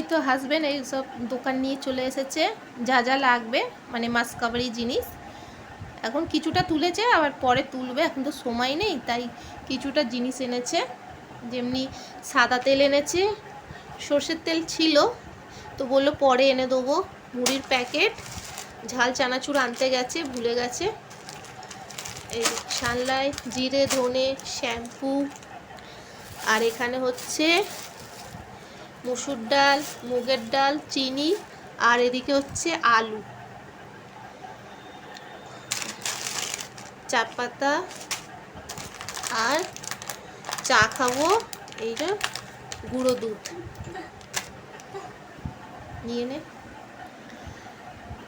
এই তো হাজবেন্ড এই সব দোকান নিয়ে চলে এসেছে। যা যা লাগবে মানে মাসকাবারি জিনিস। এখন কিছুটা তুলেছে, আবার পরে তুলবে। এখন তো সময় নেই, তাই কিছুটা জিনিস এনেছে। যেমনি সাদা তেল এনেছে, সর্ষের তেল ছিল। তো বলল পরে এনে দেবো মুড়ির প্যাকেট। ঝাল চানাচুর আনতে গেছে, ভুলে গেছে। এই সানলাই জিরে, ধনে, শ্যাম্পু। আর এখানে হচ্ছে মুসুর ডাল, মুগের ডাল, চিনি, আর এদিকে হচ্ছে আলু। চা পাতা আর চা খাব, এইটা গুঁড়ো দুধ। নিয়ে নে।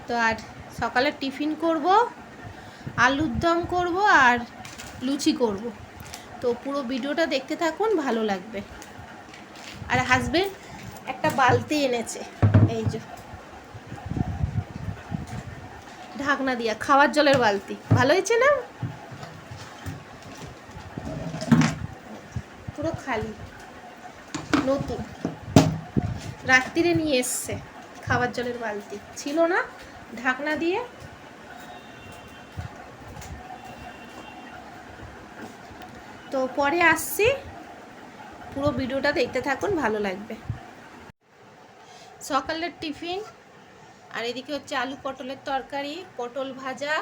তো আর সকালে টিফিন করব, আলুর দম করব, আর লুচি করব। তো পুরো ভিডিওটা দেখতে থাকুন, ভালো লাগবে। আর হাজবেন্ড একটা বালতি এনেছে, এই যে। ঢাকনা দিয়া, খাওয়ার জলের বালতি। ভালো হয়েছে না? পুরো খালি। নতুন। রাত্রিরে নিয়ে এসছে খাবার জলের বালতি। ছিল না, ঢাকনা দিয়ে। তো পরে আসছি। পুরো ভিডিওটা দেখতে থাকুন, ভালো লাগবে। সকালের টিফিন, আর এদিকে হচ্ছে আলু পটলের তরকারি, পটল ভাজা।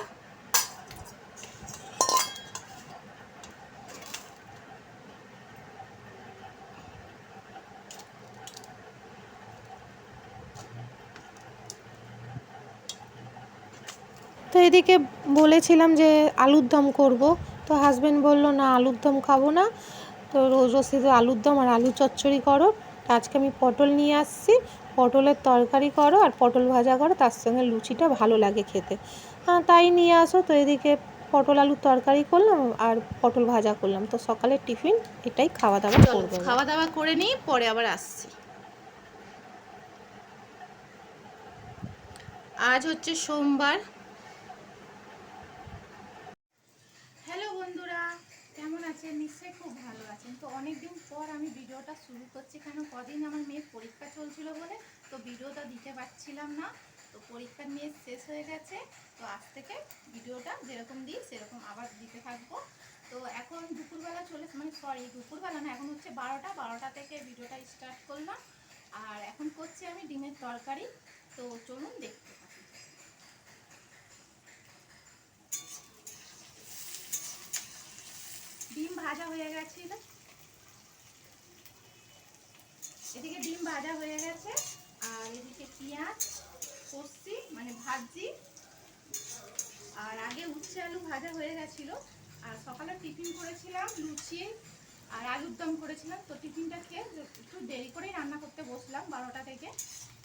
তো এদিকে বলেছিলাম যে আলুর দম করব, তো হাজব্যান্ড বলল, না আলুর দম খাব না। তো রোজ রোজ শুধু আলুর দম আর আলু চচ্চড়ি করো আজকে আমি পটল নিয়ে আসছি। পটলের তরকারি করো আর পটল ভাজা করো তার সঙ্গে লুচিটা ভালো লাগে খেতে। হ্যাঁ তাই নিয়ে আসো। তো এদিকে পটল আলুর তরকারি করলাম আর পটল ভাজা করলাম। তো সকালের টিফিন এটাই খাওয়া দাওয়া করব খাওয়া দাওয়া করে নিই পরে আবার আসছি। আজ হচ্ছে সোমবার। নিশ্চয়ই খুব ভালো আছেন। তো অনেকদিন পর আমি ভিডিওটা শুরু করছি কেন কদিন আমার মেয়ের পরীক্ষা চলছিল বলে, তো ভিডিওটা দিতে পারছিলাম না। তো পরীক্ষার মেয়ে শেষ হয়ে গেছে, তো আজ থেকে ভিডিওটা যেরকম দিই সেরকম আবার দিতে থাকব। তো এখন দুপুরবেলা চলে মানে সরি দুপুরবেলা না, এখন হচ্ছে বারোটা বারোটা থেকে ভিডিওটা স্টার্ট করলাম। আর এখন করছি আমি ডিমের তরকারি। তো চলুন দেখতে থাকি ডিম ভাজা হয়ে গেছিল এদিকে ডিম ভাজা হয়ে গেছে, আর এদিকে পেঁয়াজ কষছি মানে ভাজছি আর আগে উচ্ছে আলু ভাজা হয়ে গেছিল, আর সকালে টিফিন করেছিলাম লুচি, আর আলুর দম করেছিলাম, তো টিফিনটা খেয়ে একটু দেরি করেই রান্না করতে বসলাম বারোটা থেকে।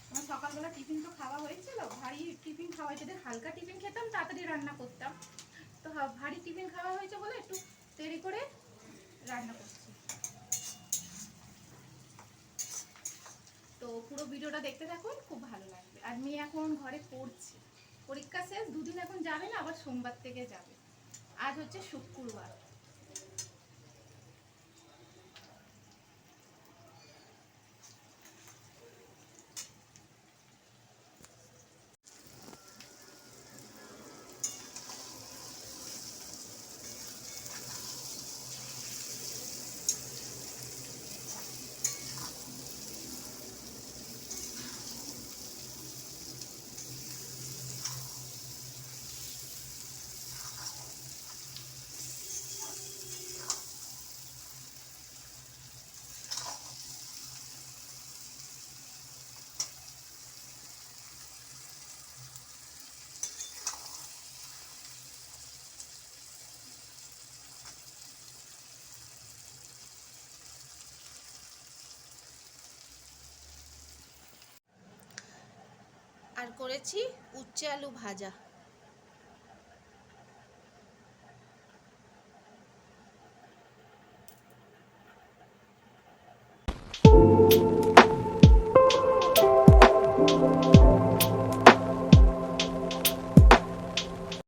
আমার সকালবেলা টিফিন তো খাওয়া হয়েছিল, ভারী টিফিন খাওয়া যদি হালকা টিফিন খেতাম, তাড়াতাড়ি রান্না করতাম। তো ভারী টিফিন খাওয়া হয়েছে বলে একটু দেরি করে রান্না করছি। তো পুরো ভিডিওটা দেখতে থাকুন, খুব ভালো লাগবে। আর মেয়ে এখন ঘরে পড়ছে। পরীক্ষা শেষ, দুদিন এখন যাবে না, আবার সোমবার থেকে যাবে। আজ হচ্ছে শুক্রবার। আর করেছি উচ্ছে আলু ভাজা।